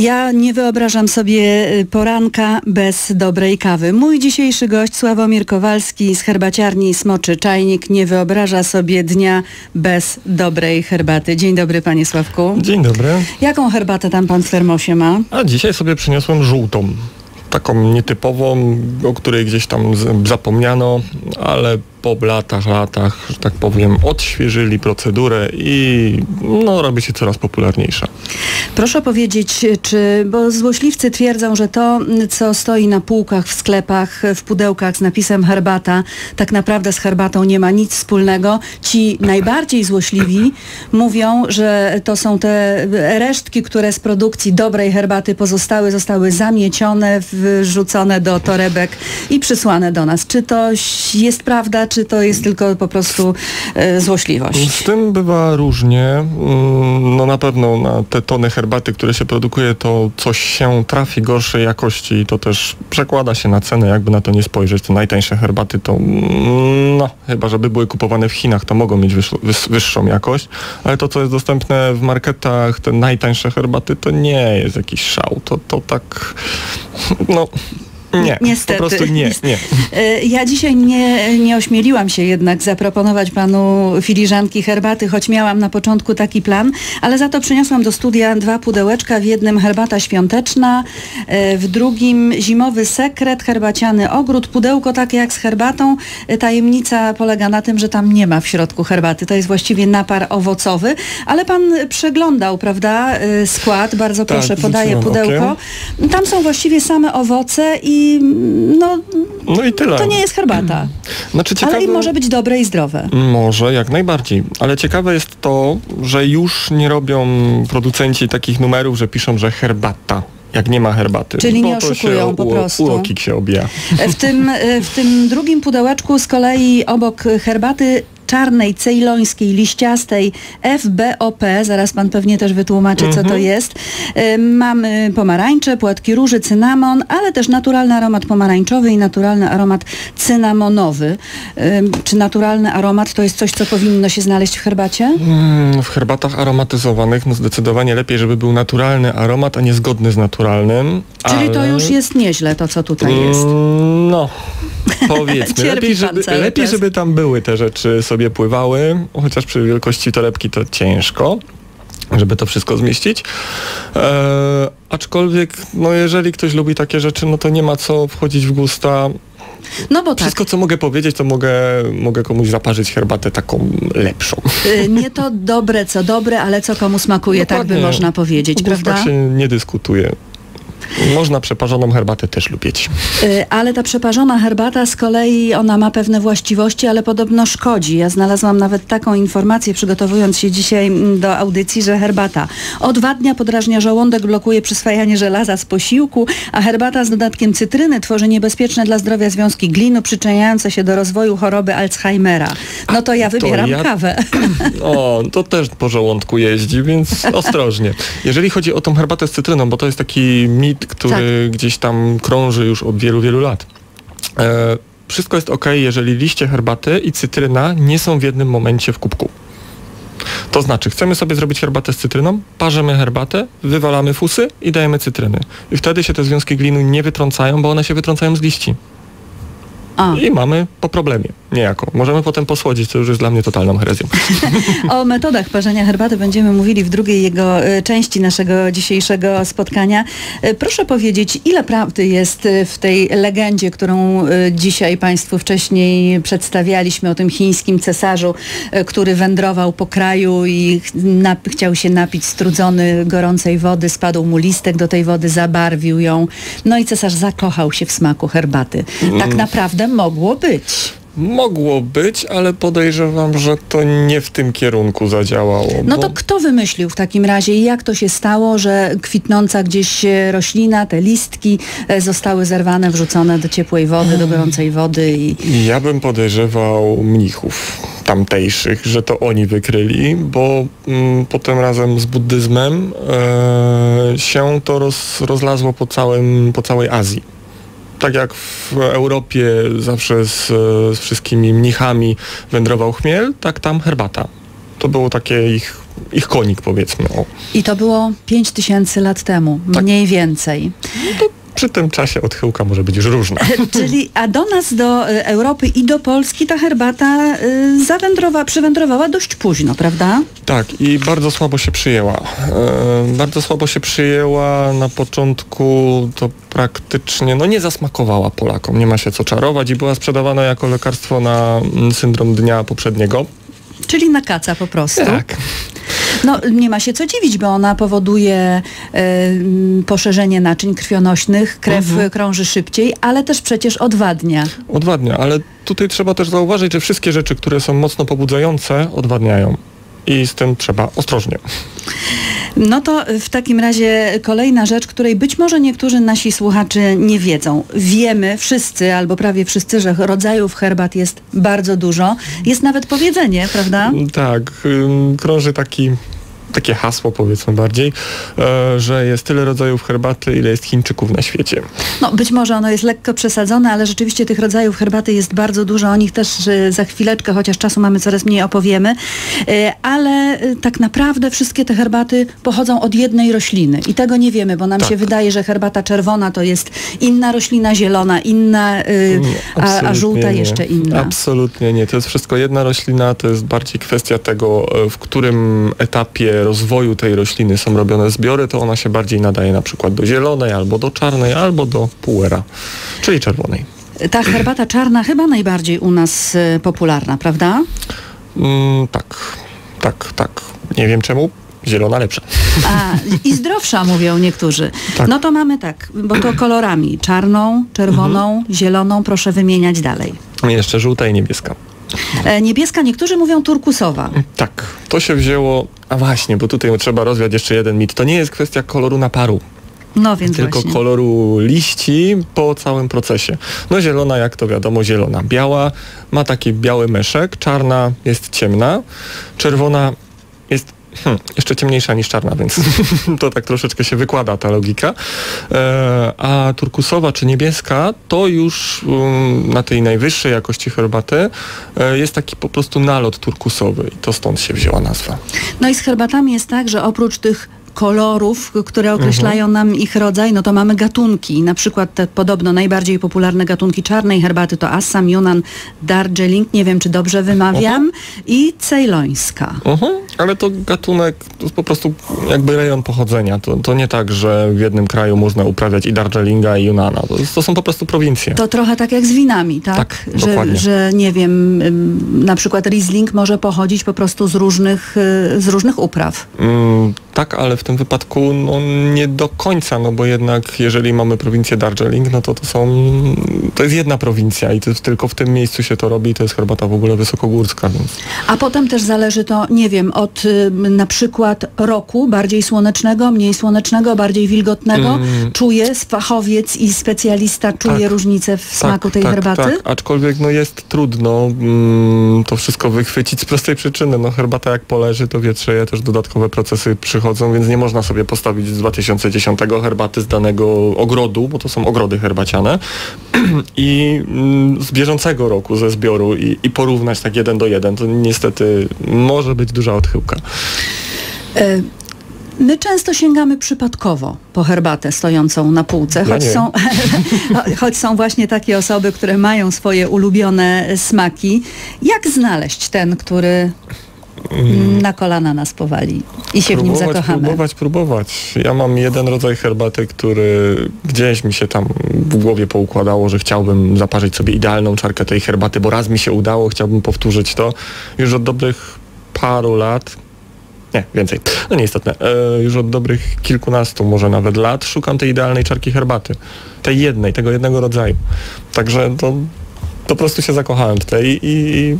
Ja nie wyobrażam sobie y, poranka bez dobrej kawy. Mój dzisiejszy gość Sławomir Kowalski z herbaciarni Smoczy Czajnik nie wyobraża sobie dnia bez dobrej herbaty. Dzień dobry panie Sławku. Dzień dobry. Jaką herbatę tam pan w termosie ma? A dzisiaj sobie przyniosłem żółtą. Taką nietypową, o której gdzieś tam zapomniano, ale po latach, latach, że tak powiem, odświeżyli procedurę i no, robi się coraz popularniejsza. Proszę powiedzieć, czy, bo złośliwcy twierdzą, że to, co stoi na półkach w sklepach, w pudełkach z napisem herbata, tak naprawdę z herbatą nie ma nic wspólnego. Ci najbardziej złośliwi mówią, że to są te resztki, które z produkcji dobrej herbaty pozostały, zostały zamiecione, wrzucone do torebek i przysłane do nas. Czy to jest prawda, czy to jest tylko po prostu e, złośliwość? Z tym bywa różnie. Mm, No na pewno na te tony herbaty, które się produkuje, to coś się trafi gorszej jakości i to też przekłada się na cenę, jakby na to nie spojrzeć. Te najtańsze herbaty to, mm, no chyba, żeby były kupowane w Chinach, to mogą mieć wyższą jakość, ale to, co jest dostępne w marketach, te najtańsze herbaty, to nie jest jakiś szał. To, to tak, no... Nie, Niestety. po prostu nie, nie. E, Ja dzisiaj nie, nie ośmieliłam się jednak zaproponować panu filiżanki herbaty, choć miałam na początku taki plan, ale za to przyniosłam do studia dwa pudełeczka, w jednym herbata świąteczna, e, w drugim zimowy sekret, herbaciany ogród, pudełko takie jak z herbatą. E, Tajemnica polega na tym, że tam nie ma w środku herbaty, to jest właściwie napar owocowy, ale pan przeglądał, prawda, skład, bardzo Tak, proszę, podaję pudełko. Tam są właściwie same owoce i no, No i tyle. to nie jest herbata. Znaczy, ciekawe... Ale i może być dobre i zdrowe. Może, jak najbardziej. Ale ciekawe jest to, że już nie robią producenci takich numerów, że piszą, że herbata. Jak nie ma herbaty. Czyli nie oszukują się po u- prostu. Urokik się obija. W tym, w tym drugim pudełeczku z kolei obok herbaty czarnej, cejlońskiej, liściastej FBOP, zaraz pan pewnie też wytłumaczy, co to Mhm. jest. E, Mamy pomarańcze, płatki róży, cynamon, ale też naturalny aromat pomarańczowy i naturalny aromat cynamonowy. E, Czy naturalny aromat to jest coś, co powinno się znaleźć w herbacie? Mm, W herbatach aromatyzowanych no zdecydowanie lepiej, żeby był naturalny aromat, a nie zgodny z naturalnym. Czyli to ale- już jest nieźle, to co tutaj jest. Mm, No, powiedzmy. Lepiej, żeby, lepiej żeby tam były te rzeczy sobie pływały, chociaż przy wielkości torebki to ciężko żeby to wszystko zmieścić. E, aczkolwiek, no jeżeli ktoś lubi takie rzeczy, no to nie ma co wchodzić w gusta. No bo tak, Wszystko, co mogę powiedzieć, to mogę, mogę komuś zaparzyć herbatę taką lepszą. y, nie to dobre, co dobre, ale co komu smakuje, tak by Dokładnie. można powiedzieć, prawda? się nie dyskutuje. Można przeparzoną herbatę też lubić. Y, Ale ta przeparzona herbata z kolei, ona ma pewne właściwości, ale podobno szkodzi. Ja znalazłam nawet taką informację, przygotowując się dzisiaj mm, do audycji, że herbata odwadnia, podrażnia żołądek, blokuje przyswajanie żelaza z posiłku, a herbata z dodatkiem cytryny tworzy niebezpieczne dla zdrowia związki glinu, przyczyniające się do rozwoju choroby Alzheimera. No to ja wybieram ja- kawę. O, to też po żołądku jeździ, więc ostrożnie. Jeżeli chodzi o tą herbatę z cytryną, bo to jest taki mit, który Tak. gdzieś tam krąży już od wielu, wielu lat. E, wszystko jest ok, jeżeli liście herbaty i cytryna nie są w jednym momencie w kubku. To znaczy, chcemy sobie zrobić herbatę z cytryną, parzymy herbatę, wywalamy fusy i dajemy cytryny. I wtedy się te związki glinu nie wytrącają, bo one się wytrącają z liści. I mamy po problemie, niejako. Możemy potem posłodzić, co już jest dla mnie totalną herezją. O metodach parzenia herbaty będziemy mówili w drugiej jego e, części naszego dzisiejszego spotkania. E, Proszę powiedzieć, ile prawdy jest e, w tej legendzie, którą dzisiaj Państwu wcześniej przedstawialiśmy o tym chińskim cesarzu, który wędrował po kraju i chciał się napić strudzony gorącej wody, spadł mu listek do tej wody, zabarwił ją. No i cesarz zakochał się w smaku herbaty. Tak naprawdę mogło być. Mogło być, ale podejrzewam, że to nie w tym kierunku zadziałało. No bo to kto wymyślił w takim razie i jak to się stało, że kwitnąca gdzieś e, roślina, te listki e, zostały zerwane, wrzucone do ciepłej wody, do gorącej wody i Ja bym podejrzewał mnichów tamtejszych, że to oni wykryli, bo mm, potem razem z buddyzmem e, się to roz, rozlazło po, całym, po całej Azji. Tak jak w Europie zawsze z, z wszystkimi mnichami wędrował chmiel, tak tam herbata. to było takie ich, ich konik powiedzmy. O. I to było 5 tysięcy lat temu, Tak. mniej więcej. Przy tym czasie odchyłka może być już różna. Czyli, a do nas, do y, Europy i do Polski ta herbata y, zawędrowa, przywędrowała dość późno, prawda? Tak, i bardzo słabo się przyjęła. E, bardzo słabo się przyjęła. Na początku to praktycznie no nie zasmakowała Polakom, nie ma się co czarować i była sprzedawana jako lekarstwo na mm, syndrom dnia poprzedniego. Czyli na kaca po prostu. Tak. No, nie ma się co dziwić, bo ona powoduje m, poszerzenie naczyń krwionośnych, krew Mhm. krąży szybciej, ale też przecież odwadnia. Odwadnia, ale tutaj trzeba też zauważyć, że wszystkie rzeczy, które są mocno pobudzające, odwadniają. I z tym trzeba ostrożnie. No to w takim razie kolejna rzecz, której być może niektórzy nasi słuchacze nie wiedzą. Wiemy wszyscy, albo prawie wszyscy, że rodzajów herbat jest bardzo dużo. Jest nawet powiedzenie, prawda? Tak, krąży taki, takie hasło powiedzmy bardziej, e, że jest tyle rodzajów herbaty, ile jest Chińczyków na świecie. No być może ono jest lekko przesadzone, ale rzeczywiście tych rodzajów herbaty jest bardzo dużo. O nich też e, za chwileczkę, chociaż czasu mamy coraz mniej, opowiemy. E, Ale tak naprawdę wszystkie te herbaty pochodzą od jednej rośliny i tego nie wiemy, bo nam Tak. się wydaje, że herbata czerwona to jest inna roślina, zielona inna, a, a żółta nie. jeszcze inna. Absolutnie nie. To jest wszystko jedna roślina, to jest bardziej kwestia tego, w którym etapie rozwoju tej rośliny są robione zbiory, to ona się bardziej nadaje na przykład do zielonej, albo do czarnej, albo do puera, czyli czerwonej. Ta herbata czarna chyba najbardziej u nas e, popularna, prawda? Mm, tak, tak, tak. Nie wiem czemu. Zielona lepsza. A, i zdrowsza mówią niektórzy. Tak. No to mamy tak, bo to kolorami. Czarną, czerwoną, Mhm. zieloną, proszę wymieniać dalej. Jeszcze żółta i niebieska. E, niebieska, niektórzy mówią turkusowa. Tak, to się wzięło, a właśnie, bo tutaj trzeba rozwiać jeszcze jeden mit. To nie jest kwestia koloru naparu, No więc tylko właśnie. koloru liści po całym procesie. No zielona, jak to wiadomo, zielona. Biała ma taki biały meszek, czarna jest ciemna, czerwona hmm, jeszcze ciemniejsza niż czarna, więc to tak troszeczkę się wykłada ta logika. E, a turkusowa czy niebieska to już um, na tej najwyższej jakości herbaty e, jest taki po prostu nalot turkusowy i to stąd się wzięła nazwa. No i z herbatami jest tak, że oprócz tych kolorów, które określają Mhm. nam ich rodzaj, no to mamy gatunki. Na przykład te podobno najbardziej popularne gatunki czarnej herbaty to Assam, Yunnan, Darjeeling, nie wiem czy dobrze wymawiam, i ceylońska. Mhm, ale to gatunek, to jest po prostu jakby rejon pochodzenia. To, to nie tak, że w jednym kraju można uprawiać i Darjeelinga i Yunana. To, to są po prostu prowincje. To trochę tak jak z winami, tak? Tak, że, dokładnie. że nie wiem, na przykład Riesling może pochodzić po prostu z różnych, y, z różnych upraw. Mm, tak, ale w tym wypadku no, nie do końca, no bo jednak jeżeli mamy prowincję Darjeeling, no to to są, to jest jedna prowincja i to tylko w tym miejscu się to robi, to jest herbata w ogóle wysokogórska, więc A potem też zależy to, nie wiem, od y, na przykład roku, bardziej słonecznego, mniej słonecznego, bardziej wilgotnego. Mm. Czuje fachowiec i specjalista, czuje Tak. różnicę w smaku tej tak, herbaty? Tak, aczkolwiek no jest trudno mm, to wszystko wychwycić z prostej przyczyny. No herbata jak poleży, to wietrzeje, też dodatkowe procesy przychodzą, więc nie można sobie postawić z 2010 herbaty z danego ogrodu, bo to są ogrody herbaciane i mm, z bieżącego roku ze zbioru i, i porównać tak jeden do jeden. To niestety może być duża odchyłka. Y, My często sięgamy przypadkowo po herbatę stojącą na półce, choć są, choć są właśnie takie osoby, które mają swoje ulubione smaki. Jak znaleźć ten, który na kolana nas powali i się w nim Mm. próbować, zakochamy? próbować, próbować. Ja mam jeden rodzaj herbaty, który gdzieś mi się tam w głowie poukładało, że chciałbym zaparzyć sobie idealną czarkę tej herbaty, bo raz mi się udało, chciałbym powtórzyć to. Już od dobrych paru lat, nie, więcej, no nieistotne, e, już od dobrych kilkunastu, może nawet lat szukam tej idealnej czarki herbaty. Tej jednej, tego jednego rodzaju. Także to po prostu się zakochałem w tej i, i,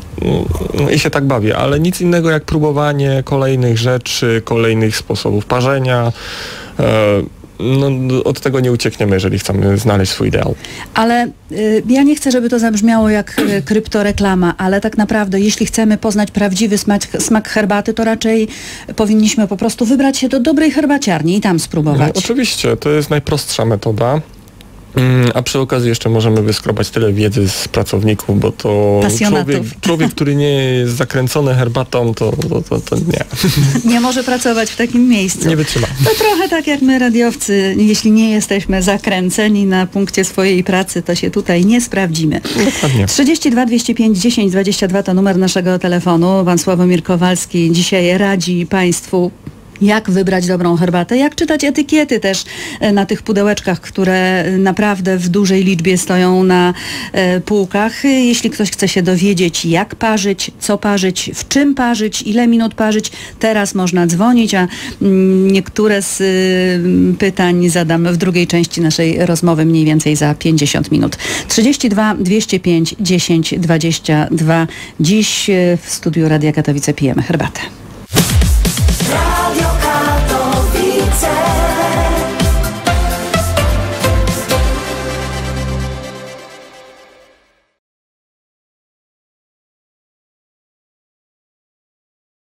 i, i się tak bawię, ale nic innego jak próbowanie kolejnych rzeczy, kolejnych sposobów parzenia. E, no, od tego nie uciekniemy, jeżeli chcemy znaleźć swój ideał. Ale y, ja nie chcę, żeby to zabrzmiało jak y, kryptoreklama, ale tak naprawdę, jeśli chcemy poznać prawdziwy smak, smak herbaty, to raczej powinniśmy po prostu wybrać się do dobrej herbaciarni i tam No, spróbować. oczywiście, to jest najprostsza metoda. Mm, A przy okazji jeszcze możemy wyskrobać tyle wiedzy z pracowników, bo to człowiek, człowiek, który nie jest zakręcony herbatą, to, to, to, to nie, Nie może pracować w takim miejscu. nie wytrzyma. To trochę tak jak my radiowcy, jeśli nie jesteśmy zakręceni na punkcie swojej pracy, to się tutaj nie sprawdzimy. Dokładnie. 32 205 10 22 to numer naszego telefonu. Pan Sławomir Kowalski dzisiaj radzi Państwu jak wybrać dobrą herbatę, jak czytać etykiety też e, na tych pudełeczkach, które naprawdę w dużej liczbie stoją na e, półkach. E, Jeśli ktoś chce się dowiedzieć, jak parzyć, co parzyć, w czym parzyć, ile minut parzyć, teraz można dzwonić, a mm, niektóre z y, pytań zadam w drugiej części naszej rozmowy, mniej więcej za 50 minut. 32 205 10 22. Dziś e, w studiu Radia Katowice pijemy herbatę.